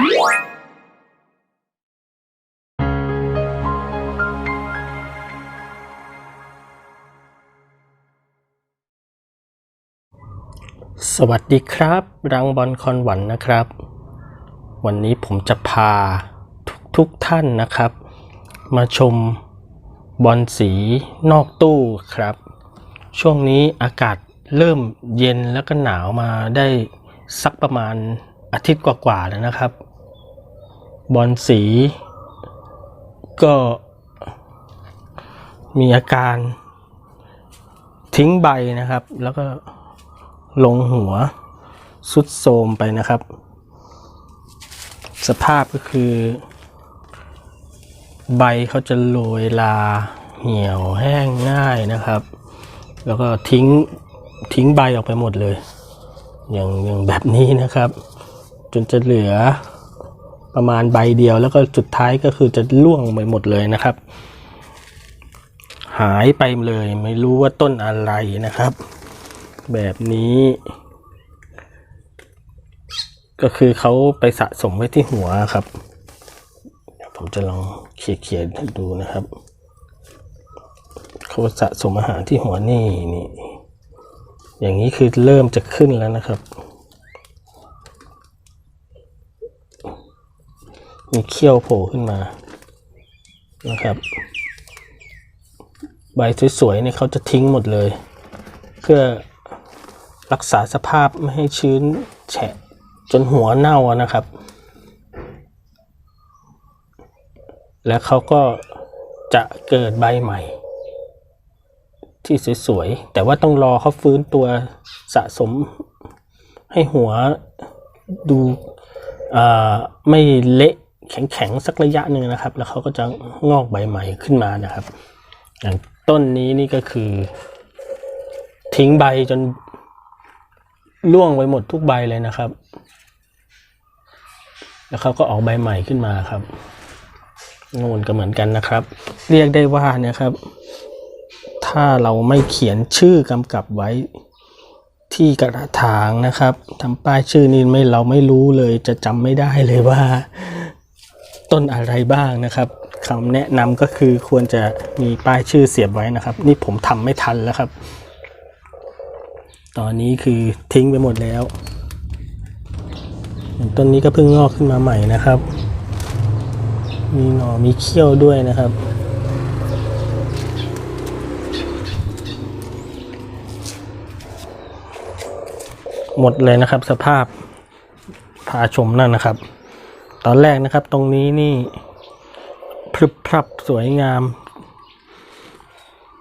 สวัสดีครับ รังบอลคอนหวันนะครับ วันนี้ผมจะพาทุกทกท่านนะครับ มาชมบอลสีนอกตู้ครับ ช่วงนี้อากาศเริ่มเย็นแล้วก็หนาวมาได้สักประมาณอาทิตย์กว่าๆแล้วนะครับ บอลสี ก็มีอาการทิ้งใบนะครับ แล้วก็ลงหัวสุดโทรมไปนะครับ สภาพก็คือ ใบเขาจะโรยลาเหี่ยวแห้งง่ายนะครับ แล้วก็ทิ้งทิ้งใบออกไปหมดเลย อย่างอย่างแบบนี้นะครับ จนจะเหลือ ประมาณใบเดียว แล้วก็สุดท้ายก็คือจะล่วงไปหมดเลยนะครับ หายไปเลยไม่รู้ว่าต้นอะไรนะครับ แบบนี้ ก็คือเขาไปสะสมไว้ที่หัวครับผมจะลองเขียเขียนให้ดูนะครับเขาสะสมอาหารที่หัวนี่นี่ อย่างนี้คือเริ่มจะขึ้นแล้วนะครับ มีเขี้ยวโผล่ขึ้นมานะครับ ใบสวยๆเนี่ยเขาจะทิ้งหมดเลย เพื่อรักษาสภาพไม่ให้ชื้นแฉะจนหัวเน่านะครับ แล้วเขาก็จะเกิดใบใหม่ ที่สวยๆ แต่ว่าต้องรอเขาฟื้นตัวสะสมให้หัวดูไม่เละ แข็งๆสักระยะหนึ่งนะครับ แล้วเขาก็จะงอกใบใหม่ขึ้นมานะครับ อย่างต้นนี้นี่ก็คือ ทิ้งใบจนล่วงไปหมดทุกใบเลยนะครับ แล้วเขาก็ออกใบใหม่ขึ้นมาครับโน่นก็เหมือนกันนะครับ เรียกได้ว่านะครับ ถ้าเราไม่เขียนชื่อกำกับไว้ที่กระถางนะครับทำป้ายชื่อนี่ไม่เราไม่รู้เลยจะจำไม่ได้เลยว่า ต้นอะไรบ้างนะครับคำแนะนำก็คือควรจะมีป้ายชื่อเสียบไว้นะครับ นี่ผมทำไม่ทันแล้วครับ ตอนนี้คือทิ้งไปหมดแล้ว ต้นนี้ก็เพิ่งงอกขึ้นมาใหม่นะครับ มีหน่อมีเขี้ยวด้วยนะครับหมดเลยนะครับสภาพพาชมนั่นนะครับ ตอนแรกนะครับตรงนี้นี่พรึบพรับสวยงาม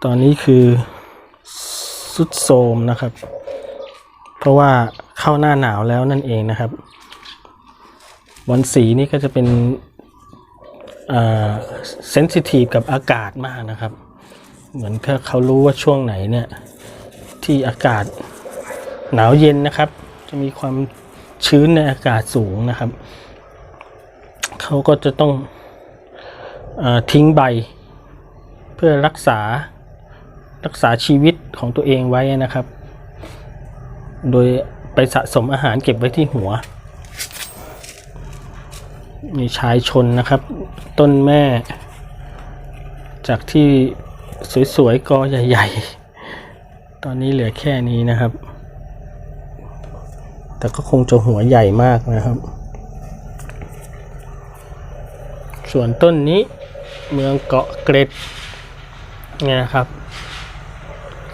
ตอนนี้คือสุดโทมนะครับ เพราะว่าเข้าหน้าหนาวแล้วนั่นเองนะครับบอลสีนี่ก็จะเป็นเซนซิทีฟกับอากาศมากนะครับ เหมือนถ้าเขารู้ว่าช่วงไหนเนี่ย ที่อากาศหนาวเย็นนะครับ จะมีความชื้นในอากาศสูงนะครับ เขาก็จะต้องออทิ้งใบ เพื่อรักษารักษาชีวิตของตัวเองไว้นะครับ โดยไปสะสมอาหารเก็บไว้ที่หัวมีชายชนนะครับ ต้นแม่ จากที่สวยๆกอใหญ่ ๆ ตอนนี้เหลือแค่นี้นะครับ แต่ก็คงจะหัวใหญ่มากนะครับ ส่วนต้นนี้เมืองเกาะเกร็ดเนี่ยนะครับ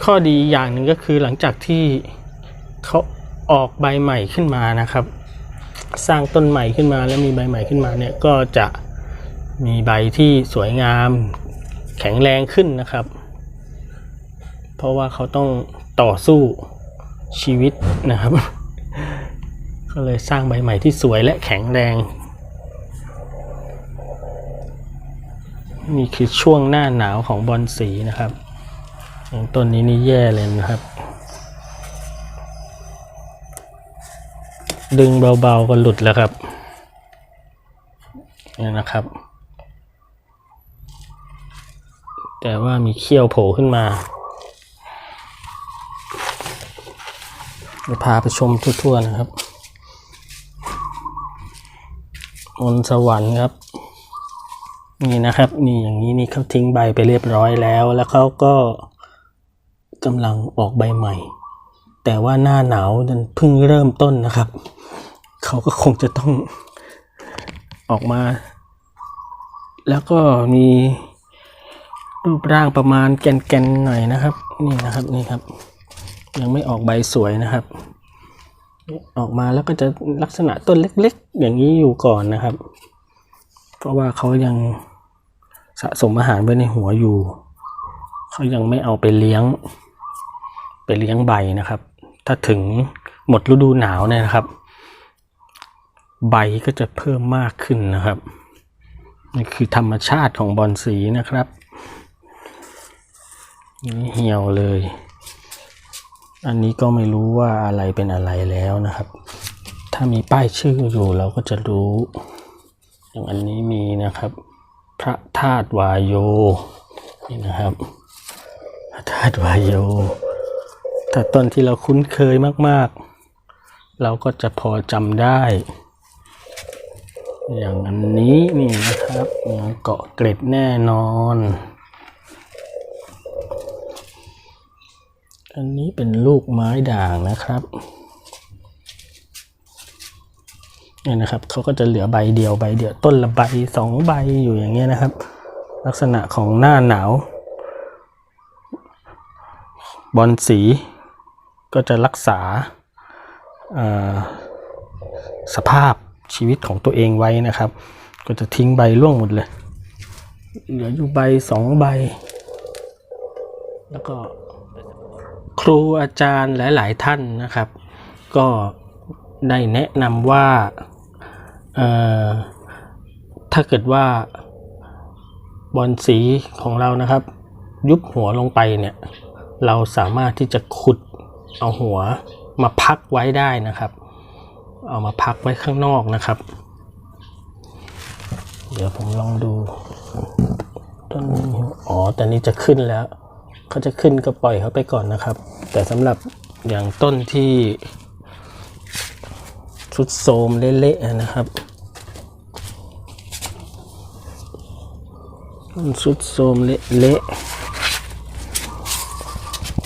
ข้อดีอย่างหนึ่งก็คือหลังจากที่เขาออกใบใหม่ขึ้นมานะครับ สร้างต้นใหม่ขึ้นมาแล้วมีใบใหม่ขึ้นมาเนี่ยก็จะมีใบที่สวยงามแข็งแรงขึ้นนะครับ เพราะว่าเขาต้องต่อสู้ชีวิตนะครับ ก็เลยสร้างใบใหม่ที่สวยและแข็งแรง นี่คือช่วงหน้าหนาวของบอลสีนะครับองต้นนี้นี่แย่เลยนะครับ ดึงเบาๆก็หลุดแล้วครับนี่นะครับ แต่ว่ามีเขี้ยวโผล่ขึ้นมาจะพาไปชมทั่วๆนะครับมนสวรรค์ครับ นี่นะครับ นี่อย่างนี้นี่เขาทิ้งใบไปเรียบร้อยแล้ว แล้วเขาก็กำลังออกใบใหม่ แต่ว่าหน้าหนาวนั้นเพิ่งเริ่มต้นนะครับ เขาก็คงจะต้องออกมา แล้วก็มีรูปร่างประมาณแกนๆหน่อยนะครับ นี่นะครับนี่ครับ ยังไม่ออกใบสวยนะครับ ออกมาแล้วก็จะลักษณะต้นเล็ก ๆ อย่างนี้อยู่ก่อนนะครับ ราะว่าเขายังสะสมอาหารไว้ในหัวอยู่ เขายังไม่เอาไปเลี้ยง ไปเลี้ยงใบนะครับ ถ้าถึงหมดฤดูหนาวเนี่ยนะครับ ใบก็จะเพิ่มมากขึ้นนะครับนี่คือธรรมชาติของบอนสีนะครับนี่เหี่ยวเลย อันนี้ก็ไม่รู้ว่าอะไรเป็นอะไรแล้วนะครับ ถ้ามีป้ายชื่ออยู่เราก็จะรู้ อย่างอันนี้มีนะครับ พระธาตุวายโยนี่นะครับ พระธาตุวายโยถ้าต้นที่เราคุ้นเคยมากๆ เราก็จะพอจำได้ อย่างอันนี้นี่นะครับเกาะเกร็ดแน่นอนอันนี้เป็นลูกไม้ด่างนะครับ เนี่ยนะครับเขาก็จะเหลือใบเดียวใบเดียวต้นละใบสองใบอยู่อย่างเงี้ยนะครับ ลักษณะของหน้าหนาว บอลสีก็จะรักษาสภาพชีวิตของตัวเองไว้นะครับ ก็จะทิ้งใบร่วงหมดเลย เหลืออยู่ใบสองใบ แล้วก็ครูอาจารย์หลาย ๆ ท่านนะครับ ก็ได้แนะนำว่า ถ้าเกิดว่าบอลสีของเรานะครับ ยุบหัวลงไปเนี่ยเราสามารถที่จะขุดเอาหัวมาพักไว้ได้นะครับ เอามาพักไว้ข้างนอกนะครับ เดี๋ยวผมลองดูต้นอ๋อแต่นี้จะขึ้นแล้วเขาจะขึ้นก็ปล่อยเขาไปก่อนนะครับ แต่สำหรับอย่างต้นที่ ชุดโทรมเละๆนะครับต้นชุดโทรมเละๆ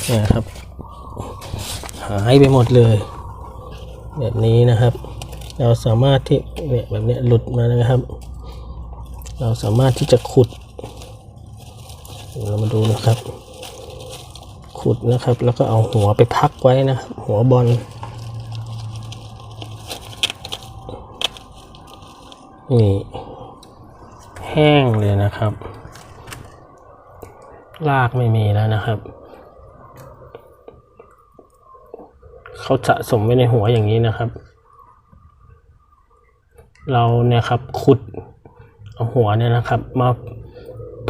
นี่ยครับ หายไปหมดเลย แบบนี้นะครับ เราสามารถที่เนี่ยแบบเนี้ยหลุดมานะครับ เราสามารถที่จะขุด เรามาดูนะครับ ขุดนะครับ แล้วก็เอาหัวไปพักไว้นะครับหัวบอล นี่แห้งเลยนะครับรากไม่มีแล้วนะครับเขาสะสมไว้ในหัวอย่างนี้นะครับ เราเนี่ยครับขุดเอาหัวเนี่ยนะครับ มา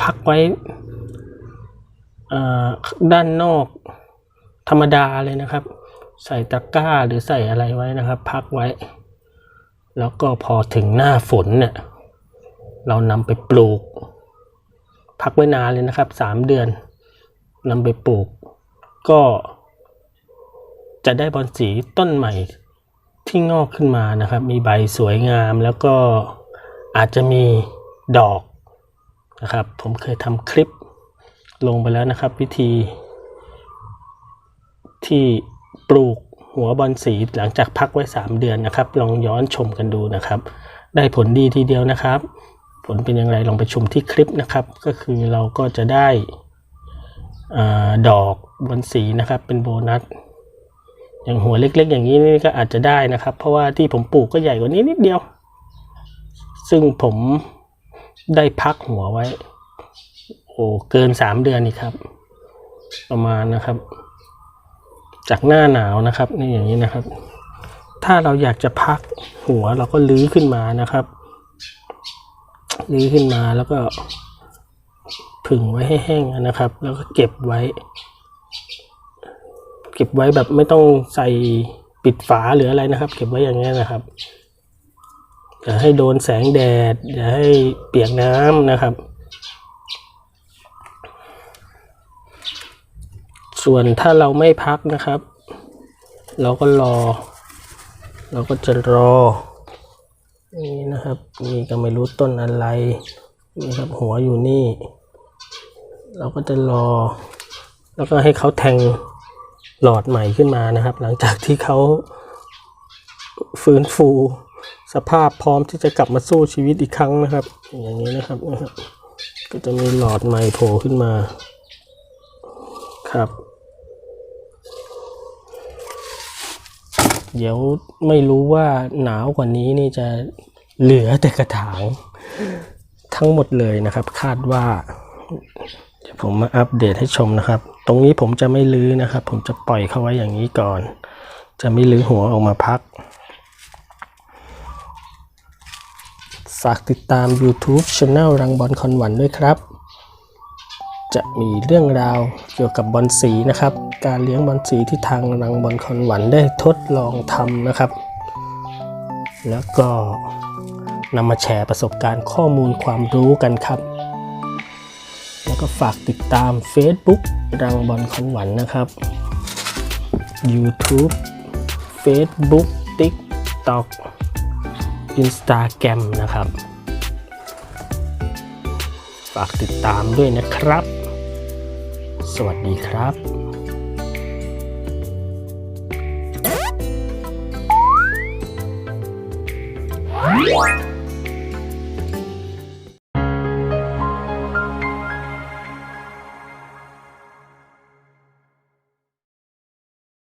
พักไว้ด้านนอกธรรมดาเลยนะครับ ใส่ตะกร้าหรือใส่อะไรไว้นะครับ พักไว้ แล้วก็พอถึงหน้าฝนเนี่ยเรานำไปปลูก พักไว้นานเลยนะครับสามเดือนนำไปปลูก ก็จะได้บอนสีต้นใหม่ที่งอกขึ้นมานะครับ มีใบสวยงามแล้วก็อาจจะมีดอกนะครับ ผมเคยทำคลิปลงไปแล้วนะครับ วิธีที่ปลูก หัวบอนสีหลังจากพักไว้ 3 เดือนนะครับ ลองย้อนชมกันดูนะครับ ได้ผลดีทีเดียวนะครับ ผลเป็นอย่างไรลองไปชมที่คลิปนะครับ ก็คือเราก็จะได้อดอกบอนสีนะครับเป็นโบนัสอย่างหัวเล็ก ๆ อย่างนี้นี่ก็อาจจะได้นะครับ เพราะว่าที่ผมปลูกก็ใหญ่กว่านี้นิดเดียว ซึ่งผมได้พักหัวไว้ โอ้เกินสามเดือนนี่ครับ ประมาณนะครับ จากหน้าหนาวนะครับนี่อย่างนี้นะครับ ถ้าเราอยากจะพักหัวเราก็ลื้อขึ้นมานะครับลื้อขึ้นมาแล้วก็ผึ่งไว้ให้แห้งนะครับ แล้วก็เก็บไว้ เก็บไว้แบบไม่ต้องใส่ปิดฝาหรืออะไรนะครับ เก็บไว้อย่างนี้นะครับอย่าให้โดนแสงแดดอย่าให้เปียกน้ำนะครับ ส่วนถ้าเราไม่พักนะครับ เราก็รอ เราก็จะรอ นี่นะครับ นี่ก็ไม่รู้ต้นอะไร นี่ครับหัวอยู่นี่ เราก็จะรอ แล้วก็ให้เขาแทงหลอดใหม่ขึ้นมานะครับ หลังจากที่เขาฟื้นฟูสภาพพร้อมที่จะกลับมาสู้ชีวิตอีกครั้งนะครับ อย่างนี้นะครับนะครับ ก็จะมีหลอดใหม่โผล่ขึ้นมาครับ เดี๋ยวไม่รู้ว่าหนาวกว่านี้นี่จะเหลือแต่กระถาง ทั้งหมดเลยนะครับ คาดว่าเดี๋ยวผมมาอัปเดตให้ชมนะครับ ตรงนี้ผมจะไม่ลื้อนะครับ ผมจะปล่อยเขาไว้อย่างนี้ก่อน จะไม่ลื้อหัวออกมาพักฝากติดตาม YouTube Channel รังบอลคอนหวันด้วยครับ จะมีเรื่องราวเกี่ยวกับบอลสีนะครับ การเลี้ยงบอลสีที่ทางรังบอลคอนหวันได้ทดลองทำนะครับ แล้วก็นำมาแชร์ประสบการณ์ข้อมูลความรู้กันครับ แล้วก็ฝากติดตาม Facebook รังบอลคอนหวันนะครับ YouTube Facebook TikTok Instagram นะครับ ฝากติดตามด้วยนะครับ สวัสดีครับ